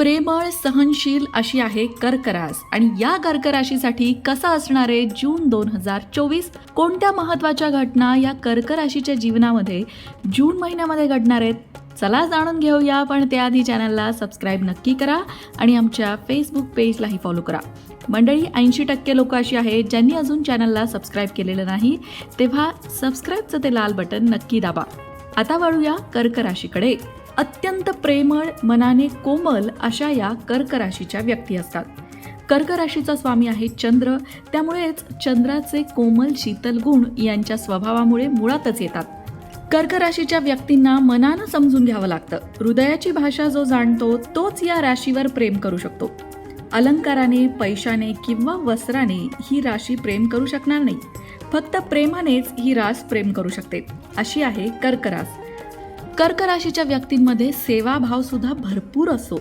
प्रेमळ सहनशील अशी आहे कर्करास. आणि या कर्कराशीसाठी कसा असणार आहे जून दोन हजार चोवीस कोणत्या महत्त्वाच्या घटना या कर्कराशीच्या जीवनामध्ये जून महिन्यामध्ये घडणार आहेत? चला जाणून घेऊया पण त्याआधी चॅनलला सबस्क्राईब नक्की करा आणि आमच्या फेसबुक पेजलाही फॉलो करा. मंडळी ऐंशी टक्के लोक अशी आहेत ज्यांनी अजून चॅनलला सबस्क्राईब केलेलं नाही तेव्हा सबस्क्राईबचं ते लाल बटन नक्की दाबा. आता वळूया कर्क राशीकडे अत्यंत प्रेमळ मनाने कोमल अशा या कर्क राशीच्या व्यक्ती असतात. कर्क राशीचा स्वामी आहे चंद्र. त्यामुळेच चंद्राचे कोमल शीतल गुण यांच्या स्वभावामुळे मुळातच येतात. कर्क राशीच्या व्यक्तींना मनानं समजून घ्यावं लागतं. हृदयाची भाषा जो जाणतो तोच या राशीवर प्रेम करू शकतो. अलंकाराने पैशाने किंवा वस्त्राने ही राशी प्रेम करू शकणार नाही. फक्त प्रेमानेच ही रास प्रेम करू शकते. अशी आहे कर्करास. कर्क राशीच्या व्यक्तींमध्ये सेवाभाव सुद्धा भरपूर असो.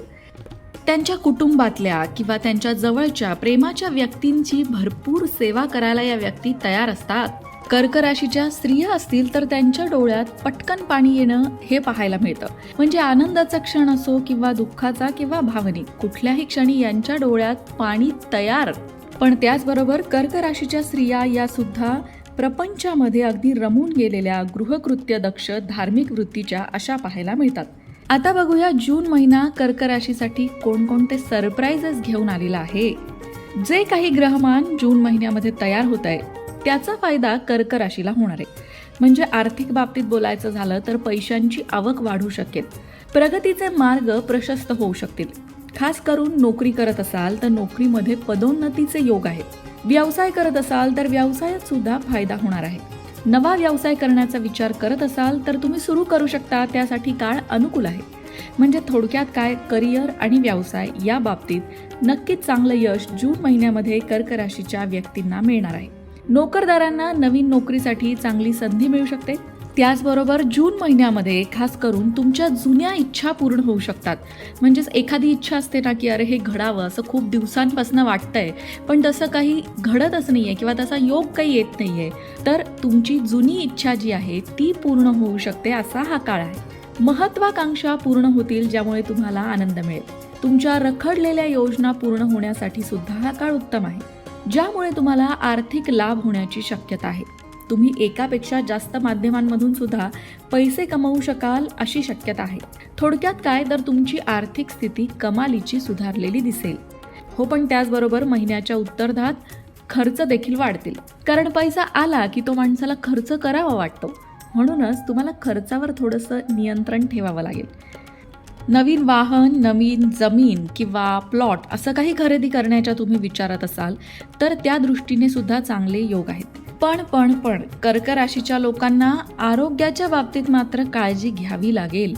त्यांच्या कुटुंबातल्या किंवा त्यांच्या जवळच्या प्रेमाच्या व्यक्तींची भरपूर सेवा करायला या व्यक्ती तयार असतात. कर्क राशीच्या स्त्रिया असतील तर त्यांच्या डोळ्यात पटकन पाणी येणं हे पाहायला मिळतं. म्हणजे आनंदाचा क्षण असो किंवा दुःखाचा किंवा भावनिक कुठल्याही क्षणी यांच्या डोळ्यात पाणी तयार. पण त्याचबरोबर कर्क राशीच्या स्त्रिया या सुद्धा प्रपंचामध्ये अगदी रमून गेलेल्या गृहकृत्य दक्ष धार्मिक वृत्तीच्या अशा पाहायला मिळतात. आता बघूया जून महिना कर्क राशीसाठी कोणकोणते सरप्राईजेस घेऊन आलेला आहे. जे काही ग्रहमान जून महिन्यामध्ये तयार होत आहे त्याचा फायदा कर्क राशीला होणार आहे. म्हणजे आर्थिक बाबतीत बोलायचं झालं तर पैशांची आवक वाढू शकेल. प्रगतीचे मार्ग प्रशस्त होऊ शकतील. खास करून नोकरी करत असाल तर नोकरीमध्ये पदोन्नतीचे योग आहेत. व्यवसाय करत असाल तर व्यवसायात सुद्धा फायदा होणार आहे. नवा व्यवसाय करण्याचा विचार करत असाल तर तुम्ही सुरू करू शकता त्यासाठी काळ अनुकूल आहे. म्हणजे थोडक्यात काय? करिअर आणि व्यवसाय या बाबतीत नक्कीच चांगलं यश जून महिन्यामध्ये कर्क राशीच्या व्यक्तींना मिळणार आहे. नोकरदारांना नवीन नोकरीसाठी चांगली संधी मिळू शकते. त्याचबरोबर जून महिन्यामध्ये खास करून तुमच्या जुन्या इच्छा पूर्ण होऊ शकतात. म्हणजेच एखादी इच्छा असते ना की अरे हे घडावं असं खूप दिवसांपासून वाटतंय पण तसं काही घडतच नाही आहे किंवा तसा योग काही येत नाही आहे तर तुमची जुनी इच्छा जी आहे ती पूर्ण होऊ शकते असा हा काळ आहे. महत्वाकांक्षा पूर्ण होतील ज्यामुळे तुम्हाला आनंद मिळेल. तुमच्या रखडलेल्या योजना पूर्ण होण्यासाठी सुद्धा हा काळ उत्तम आहे. ज्यामुळे तुम्हाला आर्थिक लाभ होण्याची शक्यता आहे. तुम्ही एकापेक्षा जास्त माध्यमांमधून सुद्धा पैसे कमवू शकाल अशी शक्यता आहे. थोडक्यात काय तर तुमची आर्थिक स्थिती कमालीची सुधारलेली दिसेल. हो पण त्याचबरोबर महिन्याच्या उत्तरार्धात खर्च देखील वाढतील. कारण पैसा आला की तो माणसाला खर्च करावा वाटतो. म्हणूनच तुम्हाला खर्चावर थोडंसं नियंत्रण ठेवावं लागेल. नवीन वाहन नवीन जमीन किंवा प्लॉट असं काही खरेदी करण्याच्या तुम्ही विचारत असाल तर त्या दृष्टीने सुद्धा चांगले योग आहेत. पण पण पण कर्क राशीच्या लोकांना आरोग्याच्या बाबतीत मात्र काळजी घ्यावी लागेल.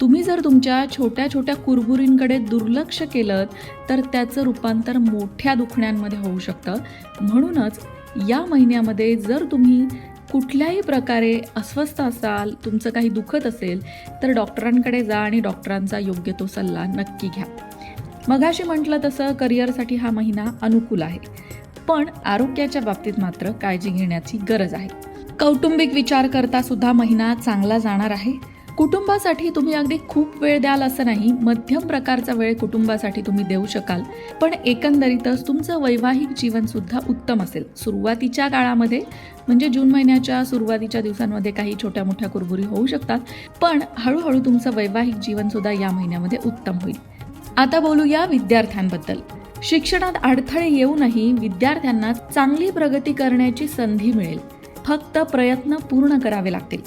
तुम्ही जर तुमच्या छोट्या छोट्या कुरबुरींकडे दुर्लक्ष केलं तर त्याचं रूपांतर मोठ्या दुखण्यांमध्ये होऊ शकतं. म्हणूनच या महिन्यामध्ये जर तुम्ही कुठल्याही प्रकारे अस्वस्थ असाल तुमचं काही दुखत असेल तर डॉक्टरांकडे जा आणि डॉक्टरांचा योग्य तो सल्ला नक्की घ्या. मगाशी म्हटलं तसं करिअरसाठी हा महिना अनुकूल आहे. पण आरोग्याच्या बाबतीत मात्र काळजी घेण्याची गरज आहे. कौटुंबिक विचार करता सुद्धा महिना चांगला जाणार आहे. कुटुंबासाठी तुम्ही अगदी खूप वेळ द्याल असं नाही मध्यम प्रकारचा वेळ कुटुंबासाठी तुम्ही देऊ शकाल. पण एकंदरीतच तुमचं वैवाहिक जीवन सुद्धा उत्तम असेल. सुरुवातीच्या काळामध्ये म्हणजे जून महिन्याच्या सुरुवातीच्या दिवसांमध्ये काही छोट्या मोठ्या कुरबुरी होऊ शकतात पण हळूहळू तुमचं वैवाहिक जीवन सुद्धा या महिन्यामध्ये उत्तम होईल. आता बोलूया विद्यार्थ्यांबद्दल. शिक्षणात अडथळे येऊनही विद्यार्थ्यांना चांगली प्रगती करण्याची संधी मिळेल. फक्त प्रयत्न पूर्ण करावे लागतील.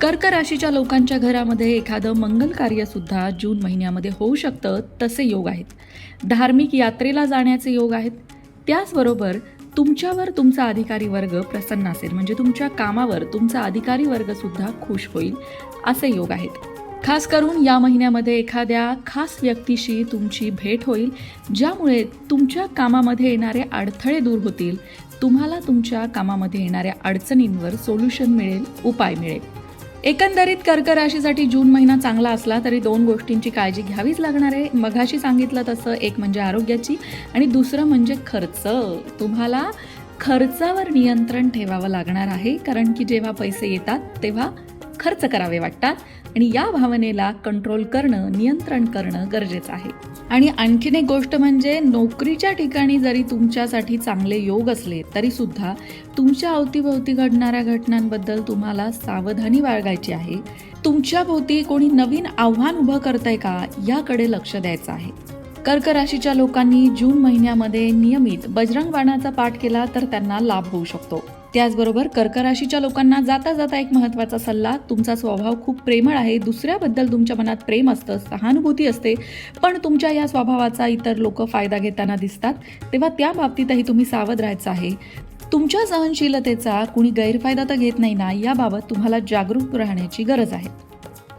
कर्क राशीच्या लोकांच्या घरामध्ये एखादं मंगल कार्य सुद्धा जून महिन्यामध्ये होऊ शकतं तसे योग आहेत. धार्मिक यात्रेला जाण्याचे योग आहेत. त्याचबरोबर तुमच्यावर तुमचा अधिकारी वर्ग प्रसन्न असेल. म्हणजे तुमच्या कामावर तुमचा अधिकारी वर्ग सुद्धा खुश होईल असे योग आहेत. खास करून या महिन्यामध्ये एखाद्या खास व्यक्तीशी तुमची भेट होईल ज्यामुळे तुमच्या कामामध्ये येणारे अडथळे दूर होतील. तुम्हाला तुमच्या कामामध्ये येणाऱ्या अडचणींवर सोल्युशन मिळेल उपाय मिळेल. एकंदरीत कर्क राशीसाठी जून महिना चांगला असला तरी दोन गोष्टींची काळजी घ्यावीच लागणार आहे. मघाशी सांगितलं तसं एक म्हणजे आरोग्याची आणि दुसरं म्हणजे खर्च. तुम्हाला खर्चावर नियंत्रण ठेवावं लागणार आहे कारण की जेव्हा पैसे येतात तेव्हा खर्च करावे वाटतात आणि या भावनेला कंट्रोल करणं नियंत्रण करणं गरजेचं आहे. आणि आणखीन एक गोष्ट म्हणजे नोकरीच्या ठिकाणी जरी तुमच्यासाठी चांगले योग असले तरी सुद्धा तुमच्या अवतीभोवती घडणाऱ्या घटनांबद्दल तुम्हाला सावधानी बाळगायची आहे. तुमच्या भोवती कोणी नवीन आव्हान उभं करतंय का याकडे लक्ष द्यायचं आहे. कर्क राशीच्या लोकांनी जून महिन्यामध्ये नियमित बजरंग बाणाचा पाठ केला तर त्यांना लाभ होऊ शकतो. त्याचबरोबर कर्क राशीच्या लोकांना जाता जाता एक महत्त्वाचा सल्ला तुमचा स्वभाव खूप प्रेमळ आहे दुसऱ्याबद्दल तुमच्या मनात प्रेम असतं सहानुभूती असते पण तुमच्या या स्वभावाचा इतर लोक फायदा घेताना दिसतात तेव्हा त्या बाबतीतही तुम्ही सावध राहायचं आहे. तुमच्या सहनशीलतेचा कुणी गैरफायदा तर घेत नाही ना याबाबत तुम्हाला जागरूक राहण्याची गरज आहे.